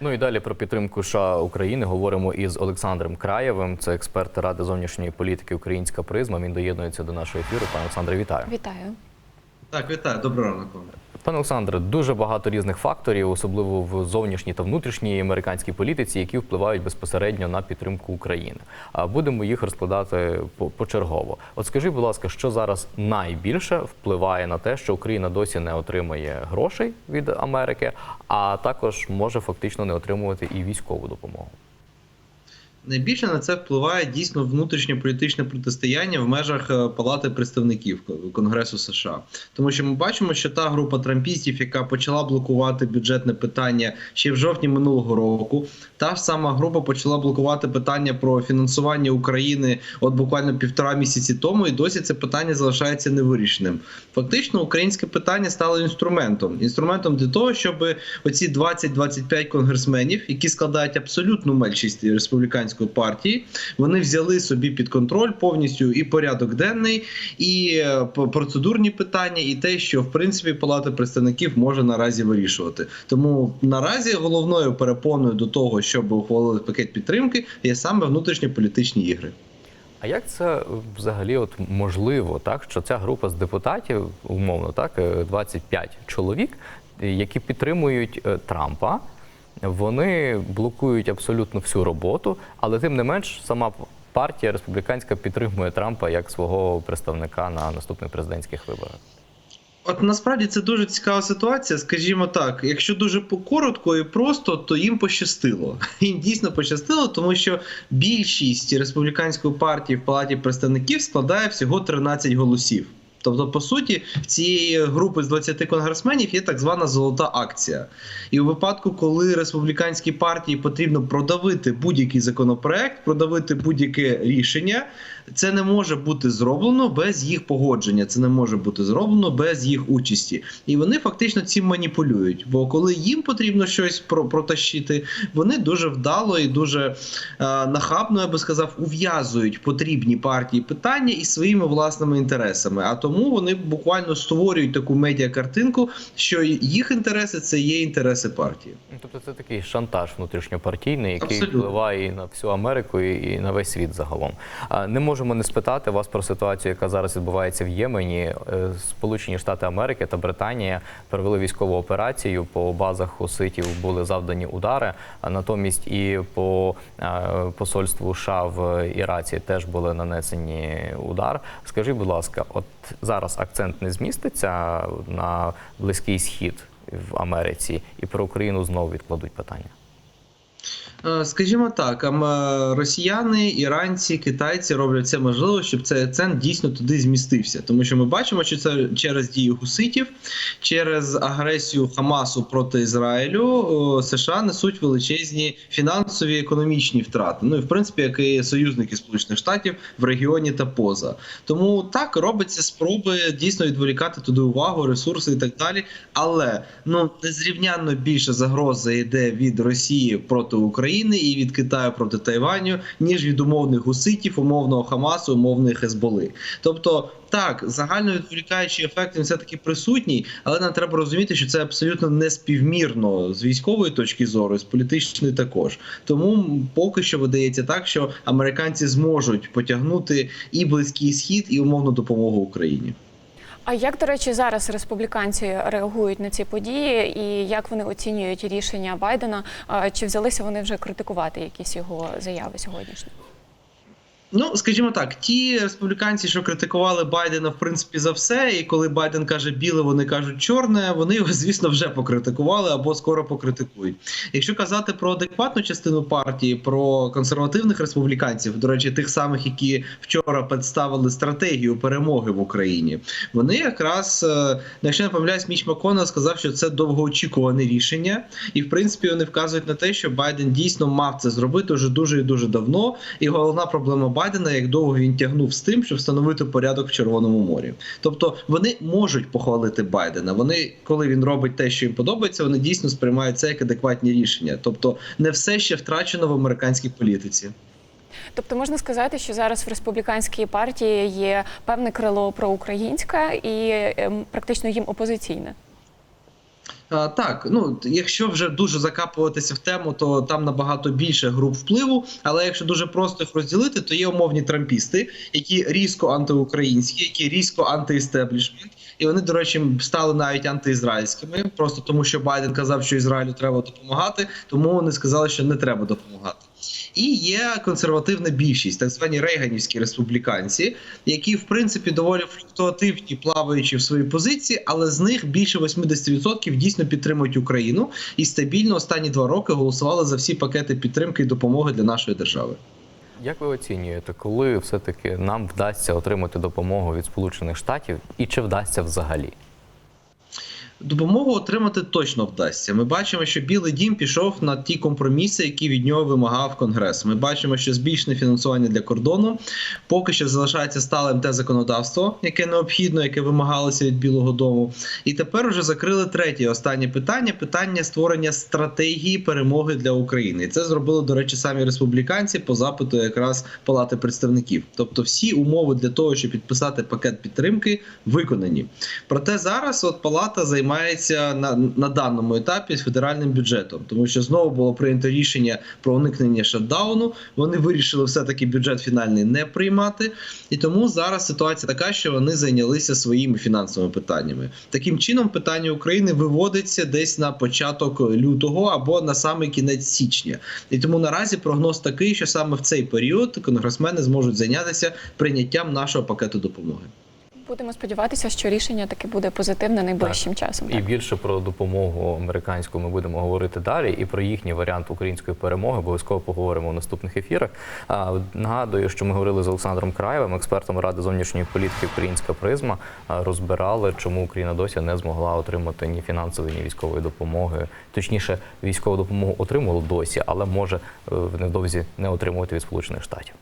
Ну і далі про підтримку США України говоримо із Олександром Краєвим. Це експерт Ради зовнішньої політики Українська призма. Він доєднується до нашого ефіру. Пане Олександре, вітаю. Вітаю. Так, вітаю, доброго ранку. Пане Олександре, дуже багато різних факторів, особливо в зовнішній та внутрішній американській політиці, які впливають безпосередньо на підтримку України. А будемо їх розкладати по- почергово. От скажіть, будь ласка, що зараз найбільше впливає на те, що Україна досі не отримає грошей від Америки, а також може фактично не отримувати і військову допомогу. Найбільше на це впливає дійсно внутрішньополітичне протистояння в межах е, Палати представників Конгресу США, тому що ми бачимо, що та група трампістів, яка почала блокувати бюджетне питання ще в жовтні минулого року, та ж сама група почала блокувати питання про фінансування України от буквально півтора місяці тому, і досі це питання залишається невирішеним. Фактично, українське питання стало інструментом, інструментом для того, щоб оці 20-25 конгресменів, які складають абсолютну меншість республіканської партії, вони взяли собі під контроль повністю і порядок денний, і е, процедурні питання, і те, що в принципі Палата представників може наразі вирішувати. Тому наразі головною перепоною до того, щоб ухвалили пакет підтримки, є саме внутрішньополітичні ігри. А як це взагалі от можливо, так що ця група з депутатів, умовно, так, е, 25 чоловік, е, які підтримують е, Трампа, вони блокують абсолютно всю роботу, але тим не менш сама партія республіканська підтримує Трампа як свого представника на наступних президентських виборах. От насправді це дуже цікава ситуація. Скажімо так, якщо дуже коротко і просто, то їм пощастило. Їм дійсно пощастило, тому що більшість республіканської партії в палаті представників складає всього 13 голосів. Тобто, по суті, в цієї групи з 20 конгресменів є так звана золота акція. І у випадку, коли республіканській партії потрібно продавити будь-який законопроект, продавити будь-яке рішення, це не може бути зроблено без їх погодження. Це не може бути зроблено без їх участі. І вони фактично цим маніпулюють. Бо коли їм потрібно щось протащити, вони дуже вдало і дуже е, нахабно, я би сказав, ув'язують потрібні партії питання із своїми власними інтересами. А тому вони буквально створюють таку медіакартинку, що їх інтереси це є інтереси партії. Ну, Тобто це такий шантаж внутрішньопартійний, який Абсолютно. впливає і на всю Америку, і на весь світ загалом. Не можемо не спитати вас про ситуацію, яка зараз відбувається в Ємені. Е, Сполучені Штати Америки та Британія провели військову операцію. По базах хуситів були завдані удари. А натомість і по е, посольству США в Іраці теж були нанесені удар. Скажіть, будь ласка, от зараз акцент не зміститься на близький схід в Америці, і про Україну знову відкладуть питання. Е, Скажімо так, е, росіяни, іранці, китайці роблять все можливе, щоб цей акцент дійсно туди змістився. Тому що ми бачимо, що це через дії гуситів, через агресію Хамасу проти Ізраїлю США несуть величезні фінансові економічні втрати. Ну і в принципі, як і союзники Сполучених Штатів в регіоні та поза. Тому так робиться спроби дійсно відволікати туди увагу, ресурси і так далі. Але ну незрівнянно більше загрози йде від Росії проти України і від Китаю проти Тайваню, ніж від умовних гуситів, умовного Хамасу, умовної Хезболи. Тобто. Так, загально відволікаючий ефект він все таки присутній, але нам треба розуміти, що це абсолютно не співмірно з військової точки зору, з політичної також. Тому поки що видається так, що американці зможуть потягнути і близький схід, і умовну допомогу Україні. А як, до речі, зараз республіканці реагують на ці події, і як вони оцінюють рішення Байдена? Чи взялися вони вже критикувати якісь його заяви сьогоднішні? Ну, скажімо так, ті республіканці, що критикували Байдена, в принципі, за все, і коли Байден каже біле, вони кажуть чорне, вони його, звісно, вже покритикували або скоро покритикують. Якщо казати про адекватну частину партії, про консервативних республіканців, до речі, тих самих, які вчора представили стратегію перемоги в Україні, вони якраз, е, якщо не помиляюсь, Міч Макона сказав, що це довгоочікуване рішення, і в принципі вони вказують на те, що Байден дійсно мав це зробити вже дуже і дуже давно. І головна проблема Байдена, як довго він тягнув з тим, щоб встановити порядок в Червоному морі. Тобто вони можуть похвалити Байдена. Вони, коли він робить те, що їм подобається, вони дійсно сприймають це як адекватні рішення. Тобто, не все ще втрачено в американській політиці. Тобто можна сказати, що зараз в республіканській партії є певне крило проукраїнське і ем, практично їм опозиційне. Так, ну якщо вже дуже закапуватися в тему, то там набагато більше груп впливу. Але якщо дуже просто їх розділити, то є умовні трампісти, які різко антиукраїнські, які різко антиістеблішмент, І вони, до речі, стали навіть антиізраїльськими, просто тому що Байден казав, що Ізраїлю треба допомагати, тому вони сказали, що не треба допомагати. І є консервативна більшість, так звані рейганівські республіканці, які в принципі доволі флуктуативні, плаваючи в своїй позиції, але з них більше 80% дійсно підтримують Україну і стабільно останні два роки голосували за всі пакети підтримки і допомоги для нашої держави. Як ви оцінюєте, коли все-таки нам вдасться отримати допомогу від Сполучених Штатів і чи вдасться взагалі? Допомогу отримати точно вдасться. Ми бачимо, що Білий Дім пішов на ті компроміси, які від нього вимагав Конгрес. Ми бачимо, що збільшене фінансування для кордону поки що залишається сталим те законодавство, яке необхідно, яке вимагалося від Білого Дому. І тепер вже закрили третє останнє питання: питання створення стратегії перемоги для України. І це зробили, до речі, самі республіканці по запиту якраз Палати представників. Тобто, всі умови для того, щоб підписати пакет підтримки, виконані. Проте зараз от палата займається на, на даному етапі з федеральним бюджетом, тому що знову було прийнято рішення про уникнення шатдауну. Вони вирішили все-таки бюджет фінальний не приймати, і тому зараз ситуація така, що вони зайнялися своїми фінансовими питаннями. Таким чином, питання України виводиться десь на початок лютого або на самий кінець січня. І тому наразі прогноз такий, що саме в цей період конгресмени зможуть зайнятися прийняттям нашого пакету допомоги. Будемо сподіватися, що рішення таке буде позитивне найближчим часом. І більше про допомогу американську ми будемо говорити далі. І про їхній варіант української перемоги обов'язково поговоримо в наступних ефірах. А, Нагадую, що ми говорили з Олександром Краєвим, експертом ради зовнішньої політики Українська призма. а, Розбирали, чому Україна досі не змогла отримати ні фінансової, ні військової допомоги. Точніше, військову допомогу отримала досі, але може е, невдовзі не отримувати від Сполучених Штатів.